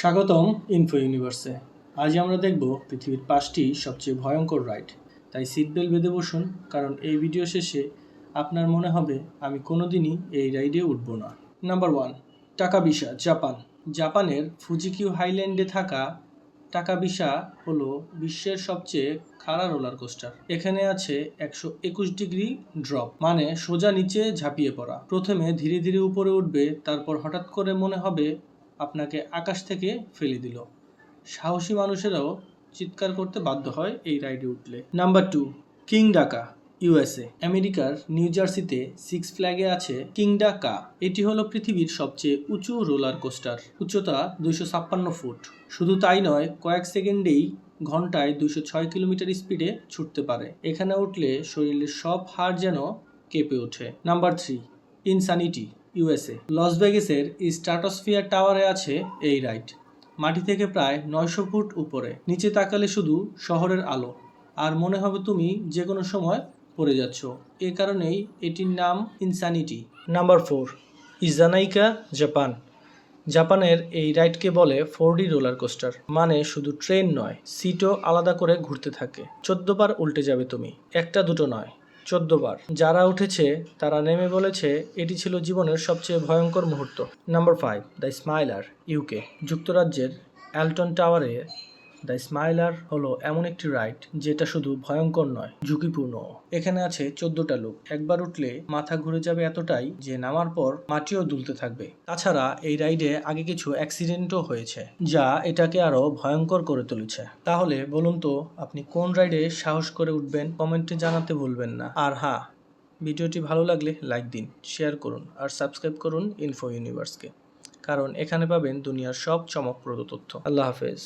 স্বাগতম ইনফো ইউনিভার্সে আজ আমরা দেখব পৃথিবীর পাঁচটি সবচেয়ে ভয়ঙ্কর রাইড তাই সিট বেল্ট বেঁধে বসুন, কারণ এই ভিডিও শেষে আপনার মনে হবে, আমি কোনোদিনই এই রাইডে উঠব না। নাম্বার ওয়ান টাকা টাকাবিসা জাপান জাপানের ফুজিকিউ হাইল্যান্ডে থাকা টাকা টাকাবিসা হলো বিশ্বের সবচেয়ে খাড়া রোলার কোস্টার এখানে আছে একশো একুশ ডিগ্রি ড্রপ মানে সোজা নিচে ঝাঁপিয়ে পড়া। প্রথমে ধীরে ধীরে উপরে উঠবে, তারপর হঠাৎ করে মনে হবে আপনাকে আকাশ থেকে ফেলে দিল। সাহসী মানুষেরাও চিৎকার করতে বাধ্য হয় এই রাইডে উঠলে। Number two, Kingda Ka, USA. আমেরিকার নিউ জার্সিতে সিক্স ফ্ল্যাগে আছে কিং ডাকা। এটি হলো পৃথিবীর সবচেয়ে উঁচু রোলার কোস্টার। উচ্চতা দুইশো ছাপ্পান্ন ফুট। শুধু তাই নয়, কয়েক সেকেন্ডেই ঘন্টায় দুইশো ছয় কিলোমিটার স্পিডে ছুটতে পারে। এখানে উঠলে শরীরের সব হাড় যেন কেঁপে ওঠে। Number three, insanity. ইউএসএ। লস ভেগাসের স্ট্রাটোস্ফিয়ার টাওয়ারে আছে এই রাইড মাটি থেকে প্রায় নয়শো ফুট উপরে। নিচে তাকালে শুধু শহরের আলো। আর মনে হবে তুমি যে কোনো সময় পড়ে যাচ্ছ। এ কারণেই এটির নাম insanity number four Eejanaika Japan জাপানের এই রাইডকে বলে ফোর ডি রোলার কোস্টার। মানে শুধু ট্রেন নয়, সিটও আলাদা করে ঘুরতে থাকে। চোদ্দ বার উল্টে যাবে তুমি। একটা দুটো নয়। চোদ্দ বার। যারা উঠেছে, তারা নেমে বলেছে, এটি ছিল জীবনের সবচেয়ে ভয়ঙ্কর মুহূর্ত। Number five the Smiler, UK, যুক্তরাজ্যের অ্যালটন টাওয়ারে দ্য স্মাইলার হলো এমন একটি রাইড যেটা শুধু ভয়ঙ্কর নয়, ঝুঁকিপূর্ণ। এখানে আছে চোদ্দটা লোক। একবার উঠলে মাথা ঘুরে যাবে এতটাই যে নামার পর মাটিও দুলতে থাকবে। তাছাড়া এই রাইডে আগে কিছু অ্যাক্সিডেন্টও হয়েছে, যা এটাকে আরও ভয়ঙ্কর করে তুলেছে। তাহলে বলুন তো, আপনি কোন রাইডে সাহস করে উঠবেন? কমেন্টে জানাতে ভুলবেন না। আর হ্যাঁ ভিডিওটি ভালো লাগলে লাইক দিন, শেয়ার করুন, আর সাবস্ক্রাইব করুন ইনফো ইউনিভার্সকে কারণ এখানে পাবেন দুনিয়ার সব চমকপ্রদ তথ্য। আল্লাহ হাফেজ।